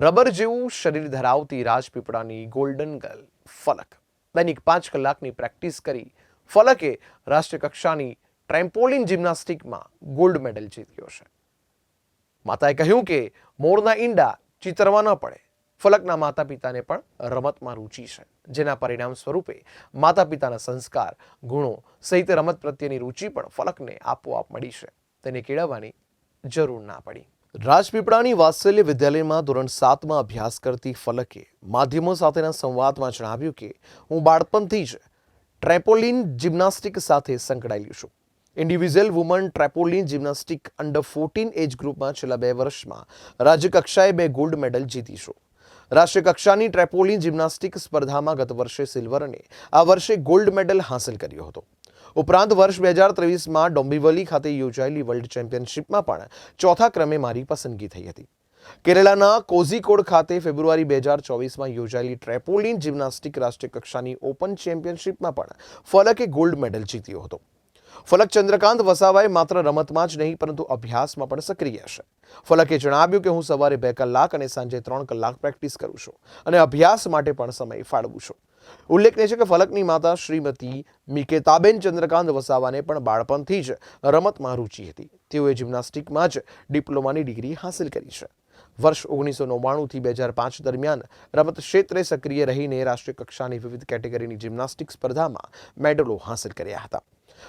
Rubber જેવું શરીર ધરાવતી રાજપીપળાની ગોલ્ડન ગર્લ ફલક. દૈનિક પાંચ કલાકની પ્રેક્ટિસ કરી ફલકે રાષ્ટ્રીય કક્ષાની ટ્રેમ્પોલિન જિમ્નાસ્ટિકમાં ગોલ્ડ મેડલ જીત્યો છે. માતાએ કહ્યું કે મોરના ઈંડા ચિતરવા ન પડે. ફલકના માતા પિતાને પણ રમતમાં રુચિ છે. જેના પરિણામ સ્વરૂપે માતા પિતાના સંસ્કાર, ગુણો સહિત રમત પ્રત્યેની રુચિ પણ ફલકને આપોઆપ મળી છે. તેને કેળવવાની જરૂર ના પડી. રાજપીપળાની વાત્સલ્ય વિદ્યાલયમાં ધોરણ સાતમાં અભ્યાસ કરતી ફલકે માધ્યમો સાથેના સંવાદમાં જણાવ્યું કે, હું બાળપણથી જ ટ્રેપોલિન જિમ્નાસ્ટિક સાથે સંકળાયેલી છું. Individual women trampoline gymnastic under fourteen age ગ્રુપમાં છેલ્લા બે વર્ષમાં રાજ્યકક્ષાએ બે ગોલ્ડ મેડલ જીતી છું. રાષ્ટ્રીય ટ્રેપોલિન જિમ્નાસ્ટિક સ્પર્ધામાં ગત વર્ષે સિલ્વર અને આ વર્ષે ગોલ્ડ મેડલ હાંસલ કર્યો હતો. ઉપરાંત વર્ષ બે હજાર ત્રેવીસમાં ડોંબિવલી ખાતે યોજાયેલી વર્લ્ડ ચેમ્પિયનશિપમાં પણ ચોથા ક્રમે મારી પસંદગી થઈ હતી. કેરળાના કોઝીકોડ ખાતે ફેબ્રુઆરી બે હજાર ચોવીસમાં યોજાયેલી ટ્રેપોલિન જિમ્નાસ્ટિક રાષ્ટ્રીય કક્ષાની ઓપન ચેમ્પિયનશિપમાં પણ ફલકે ગોલ્ડ મેડલ જીત્યો હતો. ફલક ચંદ્રકાંત વસાવાએ માત્ર રમતમાં જ નહીં, પરંતુ અભ્યાસમાં પણ સક્રિય છે. ફલકે જણાવ્યું કે હું સવારે બે કલાક અને સાંજે ત્રણ કલાક પ્રેક્ટિસ કરું છું અને અભ્યાસ માટે પણ સમય ફાળવું છું. ઉલ્લેખનીય છે કે ફલકની માતા શ્રીમતી મિકેતાબેન ચંદ્રકાંત વસાવાને પણ બાળપણથી જ રમતમાં રુચિ હતી. તેઓએ જિમ્નાસ્ટિકમાં જ ડિપ્લોમાની ડિગ્રી હાંસલ કરી છે. વર્ષ ઓગણીસો નવ્વાણુંથી બે હજાર પાંચ દરમિયાન રમત ક્ષેત્રે સક્રિય રહીને રાષ્ટ્રીય કક્ષાની વિવિધ કેટેગરીની જિમ્નાસ્ટિક સ્પર્ધામાં મેડલો હાંસલ કર્યા હતા.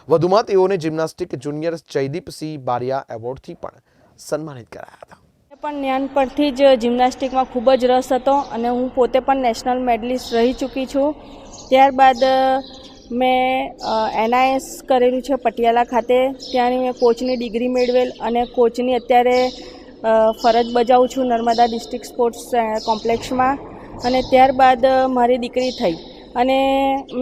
વધુમાં તેઓને જિમ્નાસ્ટિક જુનિયર જયદીપસિંહ બારિયા એવોર્ડથી પણ સન્માનિત કરાયા હતા. પણ નાનપણથી જ જિમ્નાસ્ટિકમાં ખૂબ જ રસ હતો અને હું પોતે પણ નેશનલ મેડલિસ્ટ રહી ચૂકી છું. ત્યારબાદ મેં એનઆઈએસ કરેલું છે પટિયાલા ખાતે. ત્યાંની મેં કોચની ડિગ્રી મેળવેલ અને કોચની અત્યારે ફરજ બજાવું છું નર્મદા ડિસ્ટ્રિક્ટ સ્પોર્ટ્સ કોમ્પ્લેક્ષમાં અને ત્યારબાદ મારી દીકરી થઈ. અને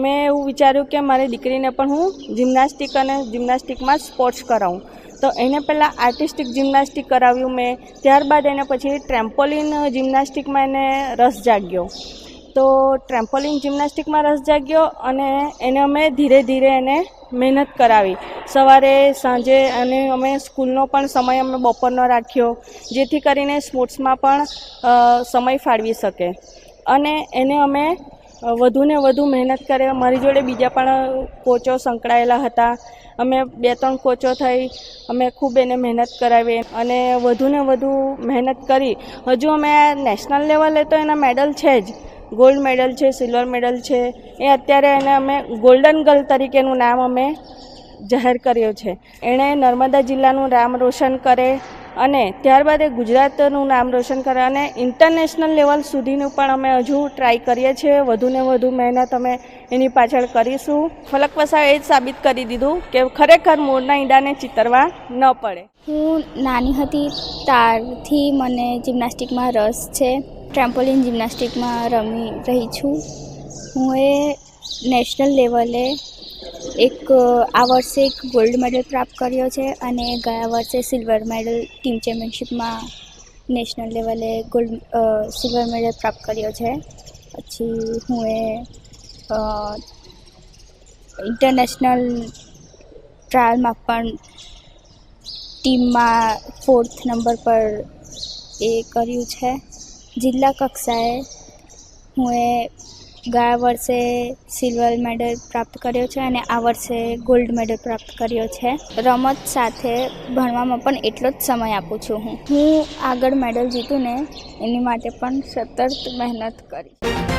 મેં એવું વિચાર્યું કે મારી દીકરીને પણ હું જિમ્નાસ્ટિક અને જિમ્નાસ્ટિકમાં સ્પોર્ટ્સ કરાવું. તો એને પહેલાં આર્ટિસ્ટિક જિમ્નાસ્ટિક કરાવ્યું મેં. ત્યારબાદ એને પછી ટ્રેમ્પોલિન જિમ્નાસ્ટિકમાં એને રસ જાગ્યો. તો ટ્રેમ્પોલિન જિમ્નાસ્ટિકમાં રસ જાગ્યો અને એને અમે ધીરે ધીરે એને મહેનત કરાવી. સવારે, સાંજે અને અમે સ્કૂલનો પણ સમય અમે બપોરનો રાખ્યો, જેથી કરીને સ્પોર્ટ્સમાં પણ સમય ફાળવી શકે. અને એને અમે વધુને વધુ મહેનત કરે. મારી જોડે બીજા પણ કોચો સંકળાયેલા હતા. અમે બે ત્રણ કોચો થઈ, અમે ખૂબ એને મહેનત કરાવી અને વધુને વધુ મહેનત કરી. હજુ અમે નેશનલ લેવલે તો એના મેડલ છે જ. ગોલ્ડ મેડલ છે, સિલ્વર મેડલ છે. એ અત્યારે એને અમે ગોલ્ડન ગર્લ તરીકેનું નામ અમે જાહેર કર્યું છે. એણે નર્મદા જિલ્લાનું નામ રોશન કરે. અને ત્યારબાદ એ ગુજરાતનું નામ રોશન કરે અને ઇન્ટરનેશનલ લેવલ સુધીનું પણ અમે હજુ ટ્રાય કરીએ છીએ. વધુને વધુ મહેનત અમે એની પાછળ કરીશું. ફલક વસાવે એ જ સાબિત કરી દીધું કે ખરેખર મોરના ઈંડાને ચિતરવા ન પડે. હું નાની હતી ત્યારથી મને જિમ્નાસ્ટિકમાં રસ છે. ટ્રેમ્પોલિન જિમ્નાસ્ટિકમાં રમી રહી છું. હું એ નેશનલ લેવલે એક, આ વર્ષે એક ગોલ્ડ મેડલ પ્રાપ્ત કર્યો છે અને ગયા વર્ષે સિલ્વર મેડલ ટીમ ચેમ્પિયનશિપમાં નેશનલ લેવલે ગોલ્ડ સિલ્વર મેડલ પ્રાપ્ત કર્યો છે. પછી હું એ ઇન્ટરનેશનલ ટ્રાયલમાં પણ ટીમમાં ફોર્થ નંબર પર એ કર્યું છે. જિલ્લા કક્ષાએ હું એ ગયા વર્ષે સિલ્વર મેડલ પ્રાપ્ત કર્યો છે અને આ વર્ષે ગોલ્ડ મેડલ પ્રાપ્ત કર્યો છે. રમત સાથે ભણવામાં પણ એટલો જ સમય આપું છું હું. હું આગળ મેડલ જીતું ને એની માટે પણ સતત મહેનત કરીશ.